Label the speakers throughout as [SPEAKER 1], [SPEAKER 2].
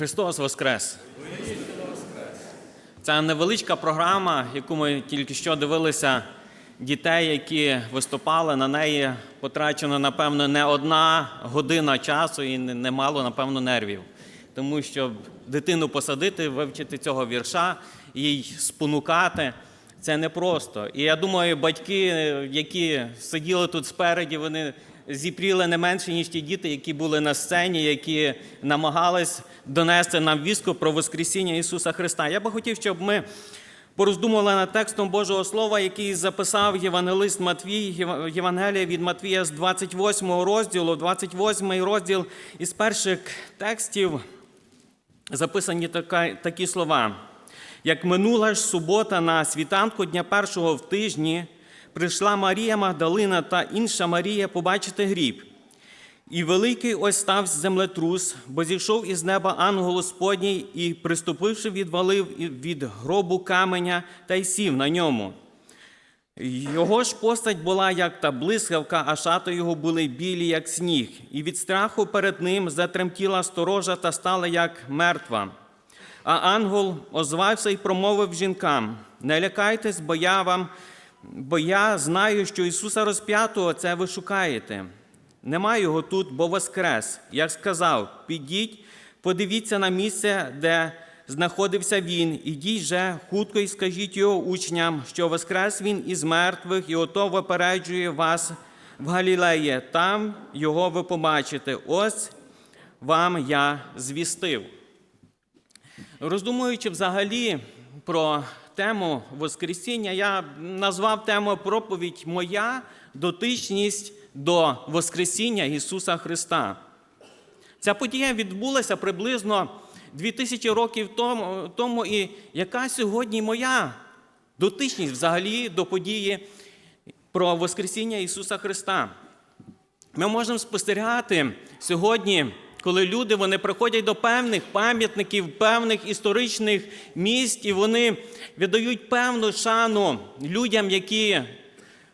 [SPEAKER 1] Христос Воскрес! Це невеличка програма, яку ми тільки що дивилися дітей, які виступали. На неї потрачено, напевно, не одна година часу і не- немало, напевно, нервів. Тому що дитину посадити, вивчити цього вірша, їй спонукати це непросто. І я думаю, батьки, які сиділи тут спереді, вони зіпріли не менше, ніж ті діти, які були на сцені, які намагались донести нам вістку про Воскресіння Ісуса Христа. Я би хотів, щоб ми пороздумували над текстом Божого Слова, який записав євангелист Матвій, Євангелія від Матвія з 28 розділу, 28 розділ із перших текстів записані такі слова. Як минула ж субота на світанку дня першого в тижні, прийшла Марія Магдалина та інша Марія побачити гріб. І великий ось став землетрус, бо зійшов із неба ангел Господній і, приступивши, відвалив від гробу каменя та й сів на ньому. Його ж постать була як та блискавка, а шати його були білі, як сніг, і від страху перед ним затремтіла сторожа та стала як мертва. А ангел озвався і промовив жінкам: Не лякайтесь, бо я вам, бо я знаю, що Ісуса розп'ятого це ви шукаєте. Нема його тут, бо воскрес. Як сказав, підіть, подивіться на місце, де знаходився він, ідіть же хутко і скажіть його учням, що воскрес він із мертвих, і ото випереджує вас в Галілеї. Там його ви побачите. Ось вам я звістив. Роздумуючи взагалі про тему Воскресіння, я назвав тему проповідь Моя дотичність до Воскресіння Ісуса Христа. Ця подія відбулася приблизно 2000 років тому, і яка сьогодні моя дотичність взагалі до події про Воскресіння Ісуса Христа. Ми можемо спостерігати сьогодні, коли люди вони приходять до певних пам'ятників, певних історичних місць, і вони віддають певну шану людям, які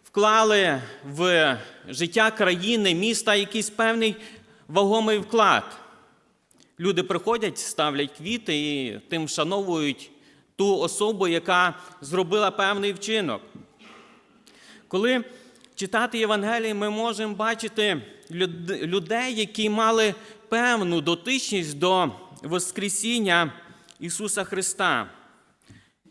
[SPEAKER 1] вклали в життя країни, міста якийсь певний вагомий вклад. Люди приходять, ставлять квіти і тим вшановують ту особу, яка зробила певний вчинок. Коли читати Євангелії, ми можемо бачити людей, які мали певну дотичність до Воскресіння Ісуса Христа.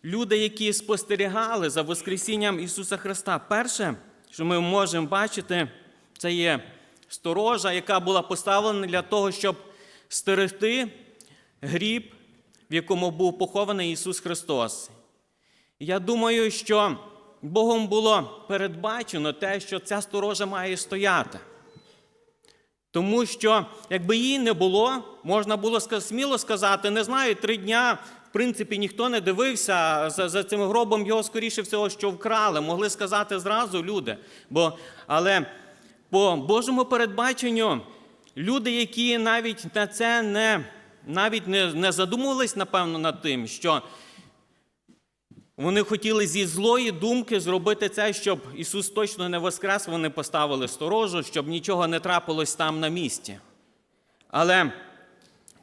[SPEAKER 1] Люди, які спостерігали за Воскресінням Ісуса Христа. Перше, що ми можемо бачити, це є сторожа, яка була поставлена для того, щоб стерегти гріб, в якому був похований Ісус Христос. Я думаю, що Богом було передбачено те, що ця сторожа має стояти. Тому що, якби її не було, можна було сміло сказати, не знаю, три дня, в принципі, ніхто не дивився за, за цим гробом, його скоріше всього, що вкрали. Могли сказати зразу люди. Бо, але по Божому передбаченню, люди, які навіть на це не, навіть не, не задумувались, напевно, над тим, що вони хотіли зі злої думки зробити це, щоб Ісус точно не воскрес, вони поставили сторожу, щоб нічого не трапилось там на місці. Але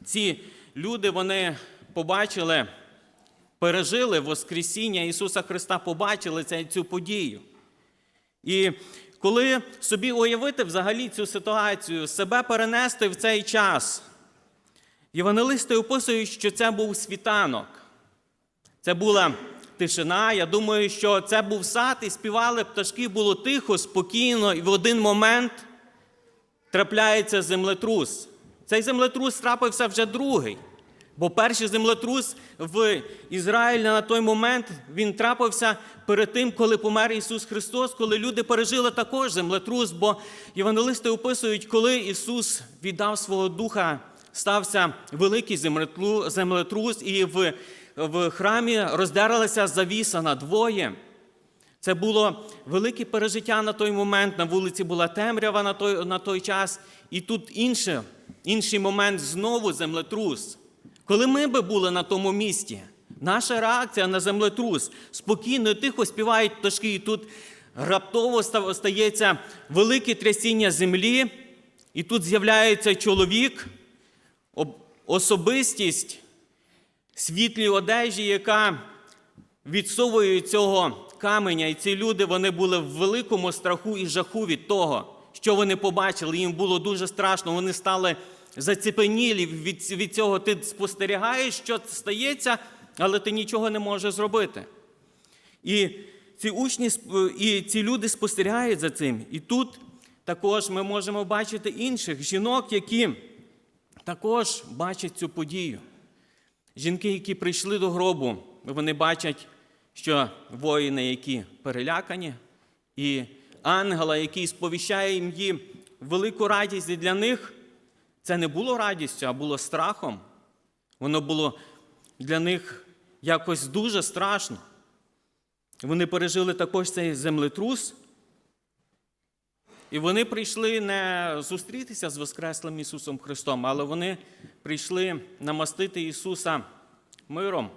[SPEAKER 1] ці люди вони побачили, пережили Воскресіння Ісуса Христа, побачили цю подію. І коли собі уявити взагалі цю ситуацію, себе перенести в цей час, євангелисти описують, що це був світанок. Це була тишина. Я думаю, що це був сад, і співали пташки, було тихо, спокійно, і в один момент трапляється землетрус. Цей землетрус трапився вже другий. Бо перший землетрус в Ізраїлі на той момент він трапився перед тим, коли помер Ісус Христос, коли люди пережили також землетрус, бо євангелисти описують, коли Ісус віддав свого духа, стався великий землетрус, і в, в храмі роздерлася завіса на двоє. Це було велике пережиття на той момент. На вулиці була темрява на той, на той час. І тут інше, інший момент знову землетрус. Коли ми би були на тому місці, наша реакція на землетрус спокійно, і тихо співають пташки, і тут раптово стається велике трясіння землі, і тут з'являється чоловік, особистість світлій одежі, яка відсовує цього каменя. І ці люди вони були в великому страху і жаху від того, що вони побачили. Їм було дуже страшно. Вони стали заціпенілі від, від цього. Ти спостерігаєш, що стається, але ти нічого не можеш зробити. І ці учні і ці люди спостерігають за цим. І тут також ми можемо бачити інших жінок, які також бачать цю подію. Жінки, які прийшли до гробу, вони бачать, що воїни, які перелякані, і ангела, який сповіщає їм велику радість і для них, це не було радістю, а було страхом. Воно було для них якось дуже страшно. Вони пережили також цей землетрус, і вони прийшли не зустрітися з Воскреслим Ісусом Христом, але вони прийшли намастити Ісуса миром,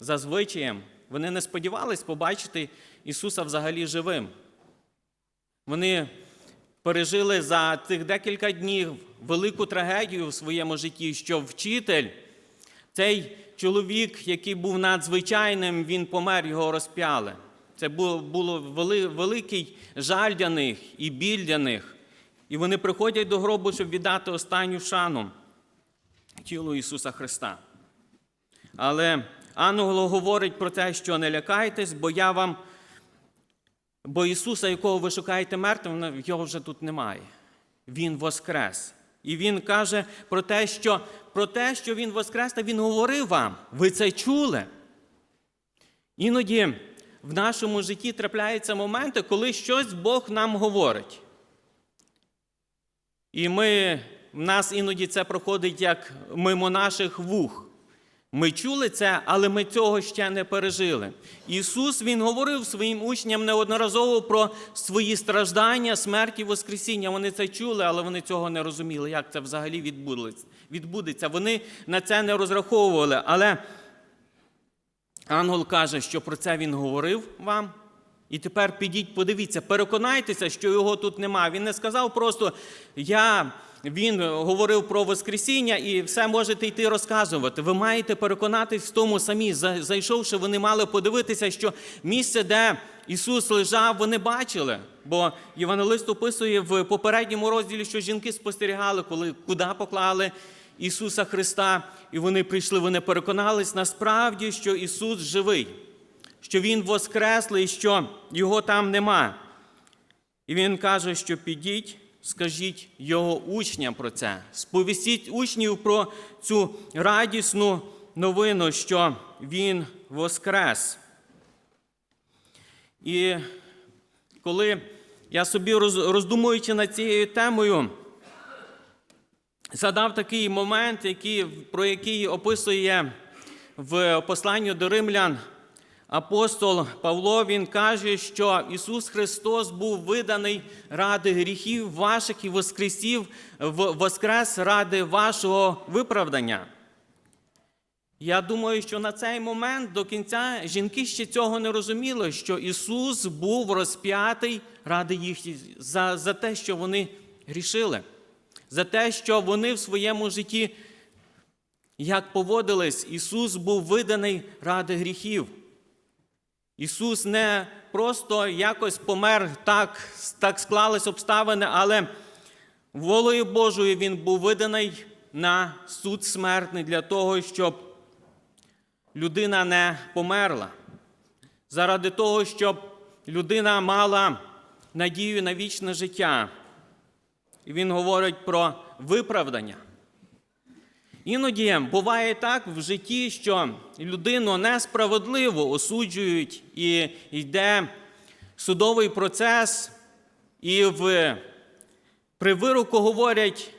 [SPEAKER 1] за звичаєм. Вони не сподівались побачити Ісуса взагалі живим. Вони пережили за цих декілька днів велику трагедію в своєму житті, що вчитель, цей чоловік, який був надзвичайним, він помер, його розп'яли. Це було, великий жаль для них і біль для них. І вони приходять до гробу, щоб віддати останню шану тілу Ісуса Христа. Але ангел говорить про те, що не лякайтесь, бо я вам, бо Ісуса, якого ви шукаєте мертвим, його вже тут немає. Він воскрес. І Він каже про те, що, про те, що Він воскрес, та Він говорив вам. Ви це чули. Іноді в нашому житті трапляються моменти, коли щось Бог нам говорить. І ми, в нас іноді це проходить як мимо наших вух. Ми чули це, але ми цього ще не пережили. Ісус Він говорив своїм учням неодноразово про свої страждання, смерть і Воскресіння. Вони це чули, але вони цього не розуміли, як це взагалі відбудеться. Вони на це не розраховували. Але ангел каже, що про це він говорив вам. І тепер підіть, подивіться, переконайтеся, що його тут нема. Він не сказав просто я. Він говорив про Воскресіння і все можете йти розказувати. Ви маєте переконатись в тому самі. Зайшовши, вони мали подивитися, що місце, де Ісус лежав, вони бачили. Бо Євангелист описує в попередньому розділі, що жінки спостерігали, коли куди поклали Ісуса Христа, і вони прийшли, вони переконались насправді, що Ісус живий, що Він воскреслий, що Його там нема. І він каже, що підіть, скажіть його учням про це. Сповістіть учнів про цю радісну новину, що він воскрес. І коли я собі роздумуючи над цією темою, згадав такий момент, який, про який описує в посланні до римлян апостол Павло. Він каже, що Ісус Христос був виданий ради гріхів ваших і воскресів, в- воскрес ради вашого виправдання. Я думаю, що на цей момент до кінця жінки ще цього не розуміли, що Ісус був розп'ятий ради їх за, за те, що вони грішили, за те, що вони в своєму житті як поводились, Ісус був виданий ради гріхів. Ісус не просто якось помер, так, так склались обставини, але волею Божою Він був виданий на суд смертний для того, щоб людина не померла. Заради того, щоб людина мала надію на вічне життя. І він говорить про виправдання. Іноді буває так в житті, що людину несправедливо осуджують і йде судовий процес, і в, при вироку говорять,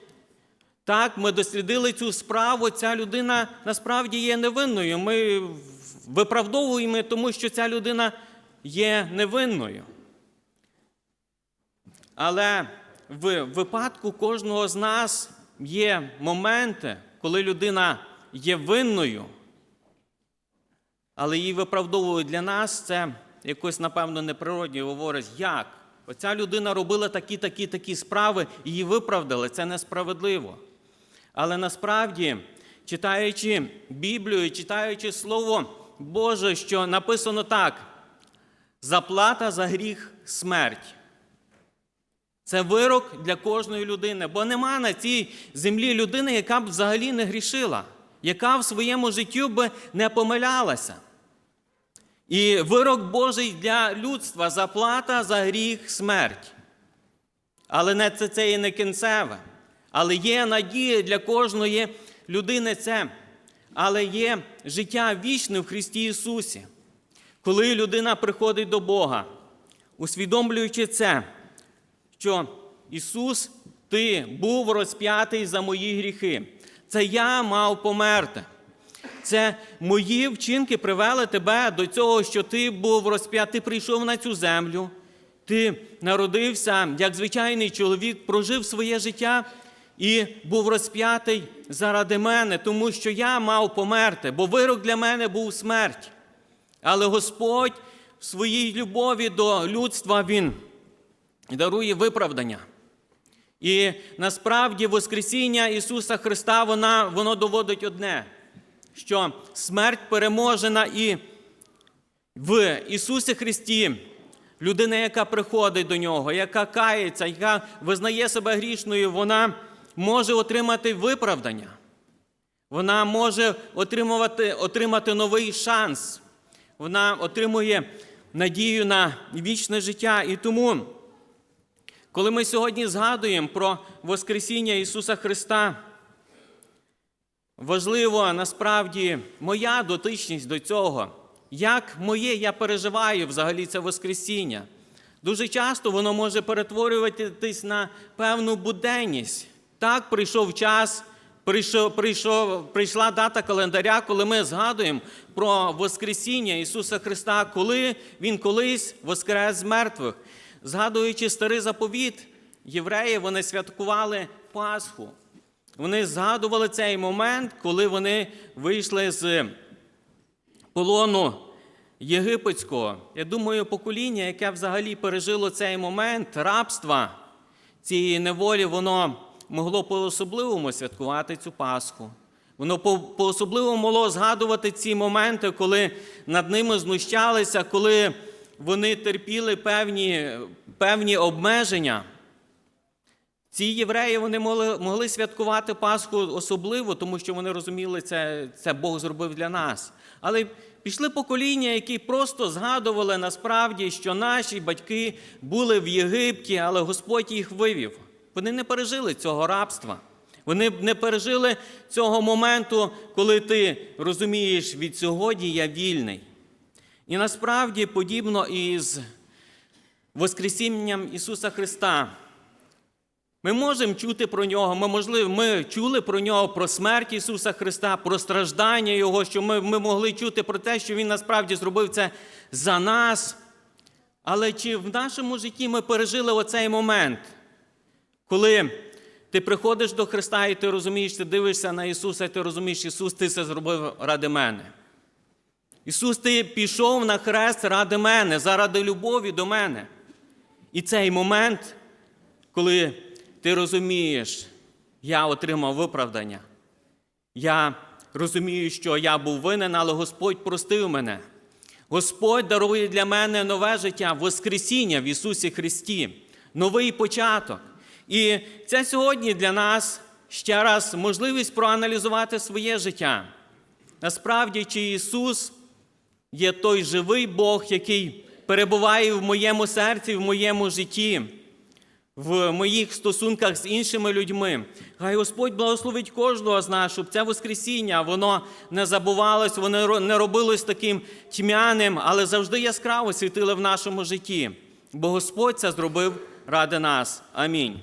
[SPEAKER 1] так, ми дослідили цю справу, ця людина насправді є невинною. Ми виправдовуємо, тому що ця людина є невинною. Але в випадку кожного з нас є моменти, коли людина є винною, але її виправдовують для нас, це якось, напевно, неприродні говорять, як? Оця людина робила такі, такі, такі справи, її виправдали, це несправедливо. Але насправді читаючи Біблію, читаючи Слово Боже, що написано так: заплата за гріх смерть. Це вирок для кожної людини, бо нема на цій землі людини, яка б взагалі не грішила, яка в своєму житті би не помилялася. І вирок Божий для людства заплата за гріх смерть. Але не це, це і не кінцеве. Але є надія для кожної людини це. Але є життя вічне в Христі Ісусі. Коли людина приходить до Бога, усвідомлюючи це, що Ісус, Ти був розп'ятий за мої гріхи. Це я мав померти. Це мої вчинки привели тебе до цього, що ти був розп'ятий, ти прийшов на цю землю, ти народився як звичайний чоловік, прожив своє життя і був розп'ятий заради мене, тому що я мав померти, бо вирок для мене був смерть. Але Господь в своїй любові до людства Він дарує виправдання. І насправді Воскресіння Ісуса Христа вона, воно доводить одне, що смерть переможена і в Ісусі Христі людина, яка приходить до Нього, яка кається, яка визнає себе грішною, вона може отримати виправдання. Вона може отримувати, отримати новий шанс. Вона отримує надію на вічне життя. І тому, коли ми сьогодні згадуємо про Воскресіння Ісуса Христа, важливо насправді моя дотичність до цього, як моє я переживаю взагалі це Воскресіння. Дуже часто воно може перетворюватись на певну буденність. Так прийшов час, прийшов, прийшов, прийшла дата календаря, коли ми згадуємо про Воскресіння Ісуса Христа, коли Він колись воскрес з мертвих. Згадуючи старий заповіт, євреї вони святкували Пасху. Вони згадували цей момент, коли вони вийшли з полону єгипетського. Я думаю, покоління, яке взагалі пережило цей момент рабства, цієї неволі, воно могло по-особливому святкувати цю Пасху. Воно по-особливому могло згадувати ці моменти, коли над ними знущалися, коли вони терпіли певні, певні обмеження. Ці євреї вони могли, могли святкувати Пасху особливо, тому що вони розуміли, це, це Бог зробив для нас. Але пішли покоління, які просто згадували насправді, що наші батьки були в Єгипті, але Господь їх вивів. Вони не пережили цього рабства. Вони не пережили цього моменту, коли ти розумієш, від сьогодні я вільний. І насправді подібно із Воскресінням Ісуса Христа. Ми можемо чути про нього, ми, можливо, ми чули про нього, про смерть Ісуса Христа, про страждання Його, що ми, ми могли чути про те, що Він насправді зробив це за нас. Але чи в нашому житті ми пережили оцей момент, коли ти приходиш до Христа і ти розумієш, ти дивишся на Ісуса, і ти розумієш, Ісус, ти це зробив ради мене. Ісус, ти пішов на хрест ради мене, заради любові до мене. І цей момент, коли ти розумієш, я отримав виправдання. Я розумію, що я був винен, але Господь простив мене. Господь дарує для мене нове життя, Воскресіння в Ісусі Христі, новий початок. І це сьогодні для нас ще раз можливість проаналізувати своє життя. Насправді, чи Ісус є той живий Бог, який перебуває в моєму серці, в моєму житті в моїх стосунках з іншими людьми. Хай Господь благословить кожного з нас, щоб це Воскресіння, воно не забувалось, воно не робилось таким тьмяним, але завжди яскраво світило в нашому житті. Бо Господь це зробив ради нас. Амінь.